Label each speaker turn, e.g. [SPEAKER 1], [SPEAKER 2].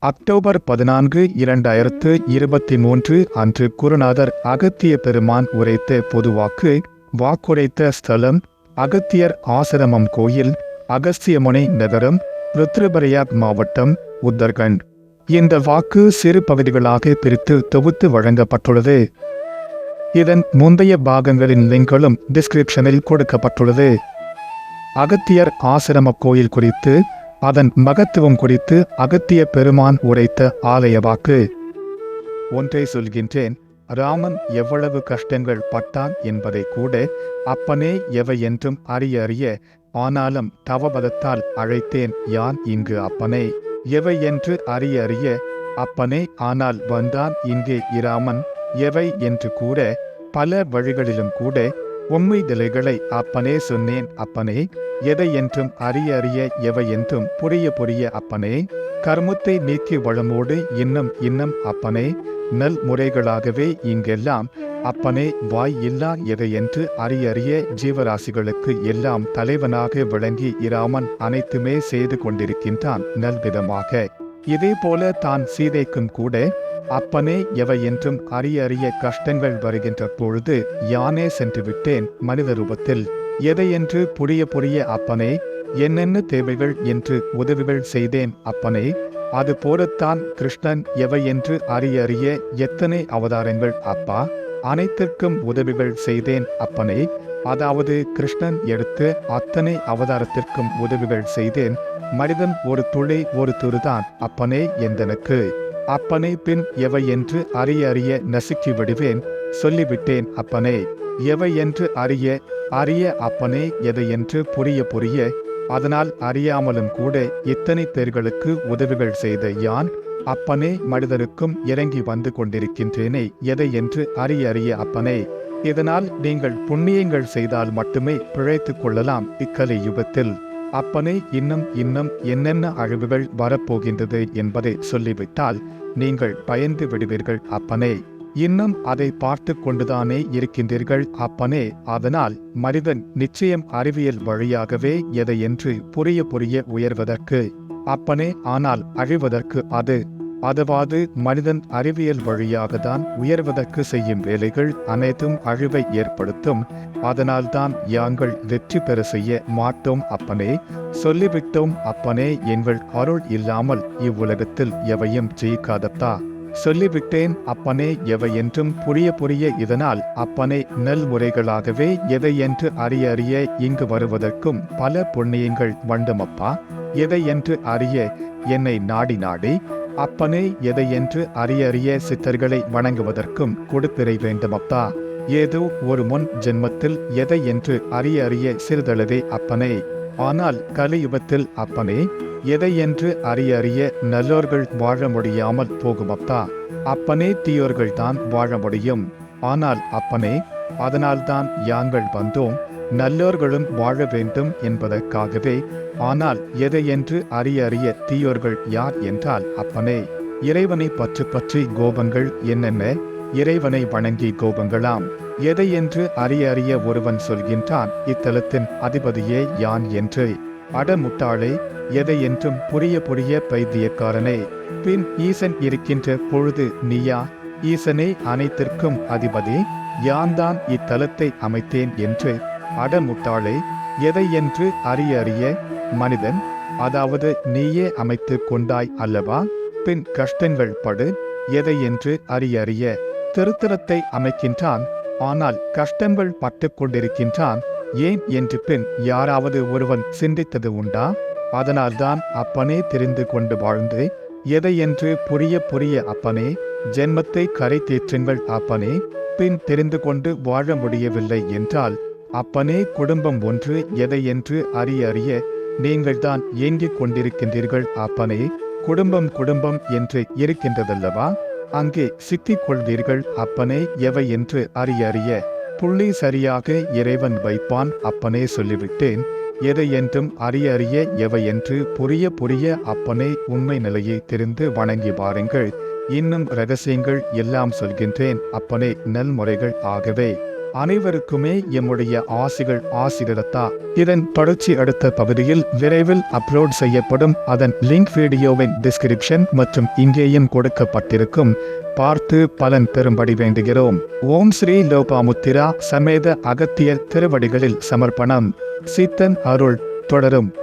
[SPEAKER 1] October பதினான்கு இரண்டாயிரத்து இருபத்தி மூன்று அன்று குருநாதர் அகத்திய பெருமான் உரைத்த பொதுவாக்கு வாக்குரைத்த ஸ்தலம் அகத்தியர் ஆசிரமம் கோயில் அகஸ்தியமுனை நகரம் ருத்ரபரியாக் மாவட்டம் உத்தர்கண்ட். இந்த வாக்கு சிறு பகுதிகளாக பிரித்து தொகுத்து வழங்கப்பட்டுள்ளது. இதன் முந்தைய பாகங்களின் லிங்களும் டிஸ்கிரிப்ஷனில் கொடுக்கப்பட்டுள்ளது. அகத்தியர் ஆசிரம கோயில் குறித்து அதன் மகத்துவம் குறித்து அகத்திய பெருமான் உரைத்த ஆலய வாக்கு. ஒன்றை சொல்கின்றேன் ராமன் எவ்வளவு கஷ்டங்கள் பட்டான் என்பதை கூட அப்பனே எவை என்றும் அறிய அறிய ஆனாலும் தவபதத்தால் அழைத்தேன் யான் இங்கு அப்பனே. எவை என்று அறிய அறிய அப்பனே ஆனால் வந்தான் இங்கே இராமன் எவை என்று கூட பல வழிகளிலும் கூட உண்மை நிலைகளை அப்பனே சொன்னேன் அப்பனே எதை என்றும் அறிய அறிய எவை என்றும் புரிய புரிய அப்பனே கர்மத்தை நீக்கி வளமோடு இன்னும் இன்னும் அப்பனே நல் முறைகளாகவே இங்கெல்லாம் அப்பனே வாய் இல்லா எதை என்று அறிய அறிய ஜீவராசிகளுக்கு எல்லாம் தலைவனாக விளங்கி இராமன் அனைத்துமே செய்து கொண்டிருக்கின்றான் நல்விதமாக. இதேபோல தான் சீதைக்கும் கூட அப்பனே எவை என்றும் அரிய அரிய கஷ்டங்கள் வருகின்ற பொழுது யானே சென்று விட்டேன் மனித ரூபத்தில் எதையென்று புரிய புரிய அப்பனே என்னென்ன தேவைகள் என்று உதவிகள் செய்தேன் அப்பனே அது போலத்தான் கிருஷ்ணன் எவை என்று அறிய அறிய எத்தனை அவதாரங்கள் அப்பா அனைத்திற்கும் உதவிகள் செய்தேன் அப்பனே அதாவது கிருஷ்ணன் எடுத்து அத்தனை அவதாரத்திற்கும் உதவிகள் செய்தேன் மனிதன் ஒரு துளை ஒரு துருதான் அப்பனே எந்தனுக்கு அப்பனே பின் எவை என்று அறிய அறிய நசுக்கி விடுவேன். சொல்லிவிட்டேன் அப்பனே எவை என்று அறிய அறிய அப்பனே எதை என்று புரிய புரிய அதனால் அறியாமலும் கூட இத்தனை பேர்களுக்கு உதவிகள் செய்த யான் அப்பனே மனிதருக்கும் இறங்கி வந்து கொண்டிருக்கின்றேனே எதை என்று அறிய அறிய அப்பனே. இதனால் நீங்கள் புண்ணியங்கள் செய்தால் மட்டுமே பிழைத்துக் கொள்ளலாம் இக்கலை யுகத்தில். அப்பனே இன்னும் இன்னும் என்னென்ன அழிவுகள் வரப்போகின்றது என்பதை சொல்லிவிட்டால் நீங்கள் பயந்து விடுவீர்கள் அப்பனே. இன்னும் அதை பார்த்து கொண்டுதானே இருக்கின்றீர்கள் அப்பனே. அதனால் மனிதன் நிச்சயம் அறிவியல் வழியாகவே எதை என்று புரிய புரிய உயர்வதற்கு அப்பனே ஆனால் அழிவதற்கு அது அதுவாது மனிதன் அறிவியல் வழியாக தான் உயர்வதற்கு செய்யும் வேலைகள் அனைத்தும் அழிவை ஏற்படுத்தும். அதனால்தான் யாங்கள் வெற்றி பெற செய்ய மாட்டோம் அப்பனே. சொல்லிவிட்டோம் அப்பனே எங்கள் அருள் இல்லாமல் இவ்வுலகத்தில் எவையும் ஜெயிக்காதத்தா. சொல்லிவிட்டேன் அப்பனே எவை என்றும் புரிய புரிய இதனால் அப்பனே நெல் முறைகளாகவே எதை என்று அறிய அறிய இங்கு வருவதற்கும் பல புண்ணியங்கள் வண்டமப்பா. எதை என்று அறிய என்னை நாடி நாடி அப்பனே எதை என்று அறிய சித்தர்களை வணங்குவதற்கும் கொடுப்பிறை வேண்டுமப்பா ஏதோ ஒரு முன் ஜென்மத்தில் எதை என்று அறிய அறிய அப்பனே. ஆனால் கலியுகத்தில் அப்பனே எதை என்று அறிய அறிய நல்லோர்கள் வாழ முடியாமல் போகுமப்பா அப்பனே தீயோர்கள் தான் வாழ முடியும். ஆனால் அப்பனே அதனால்தான் யாங்கள் வந்தோம். நல்லோர்களும் வாழ வேண்டும் என்பதற்காகவே ஆனால் எதை என்று அறிய அறிய தீயோர்கள் யார் என்றால் அப்பனே இறைவனை பற்று பற்றி கோபங்கள் என்னென்ன? இறைவனை வணங்கி கோபங்களாம். எதை என்று அறிய அறிய ஒருவன் சொல்கின்றான் இத்தலத்தின் அதிபதியே யான் என்று. அடமுட்டாளே எதை என்றும் புரிய புரிய பைத்தியக்காரனே. பின் ஈசன் இருக்கின்ற பொழுது நீயா? ஈசனே அனைத்திற்கும் அதிபதி யான்தான் இத்தலத்தை அமைத்தேன் என்று அடமுட்டாளே எதை என்று அறிய அறிய மனிதன் அதாவது நீயே அமைத்து கொண்டாய் அல்லவா? பின் கஷ்டங்கள் படு எதை என்று அறிய அறிய திருத்தலத்தை அமைக்கின்றான் ஆனால் கஷ்டங்கள் பட்டு கொண்டிருக்கின்றான் ஏன் என்று பின் யாராவது ஒருவன் சிந்தித்தது உண்டா? அதனால்தான் அப்பனே தெரிந்து கொண்டு வாழ்ந்து எதை என்று புரிய புரிய அப்பனே ஜென்மத்தை கரை தேற்றுங்கள் அப்பனே பின் தெரிந்து கொண்டு வாழ முடியவில்லை என்றால் அப்பனே குடும்பம் ஒன்று எதை என்று அறிய அறிய நீங்கள்தான் ஏங்கிக் கொண்டிருக்கின்றீர்கள். அப்பனே குடும்பம் குடும்பம் என்று இருக்கின்றதல்லவா? அங்கே சிக்கிக் கொள்வீர்கள் அப்பனே எவை என்று அறிய அறிய புள்ளி சரியாக இறைவன் வைப்பான். அப்பனே சொல்லிவிட்டேன் எதை என்றும் அறிய அறிய எவை என்று புரிய புரிய அப்பனே உண்மை நிலையை தெரிந்து வணங்கி பாருங்கள் இன்னும் ரகசியங்கள் எல்லாம் சொல்கின்றேன். அப்பனே நல்முறைகள் ஆகவே அனைவருக்குமே எம்முடைய ஆசிகள் ஆசிரியரத்தா இதன் தொடர்ச்சி அடுத்த பகுதியில் விரைவில் அப்லோட் செய்யப்படும் அதன் லிங்க் வீடியோவின் டிஸ்கிரிப்ஷன் மற்றும் இங்கேயும் கொடுக்கப்பட்டிருக்கும். பார்த்து பலன் பெறும்படி வேண்டுகிறோம். ஓம் ஸ்ரீ லோபாமுத்திரா சமேத அகத்தியர் திருவடிகளில் சமர்ப்பணம். சித்தன் அருள் தொடரும்.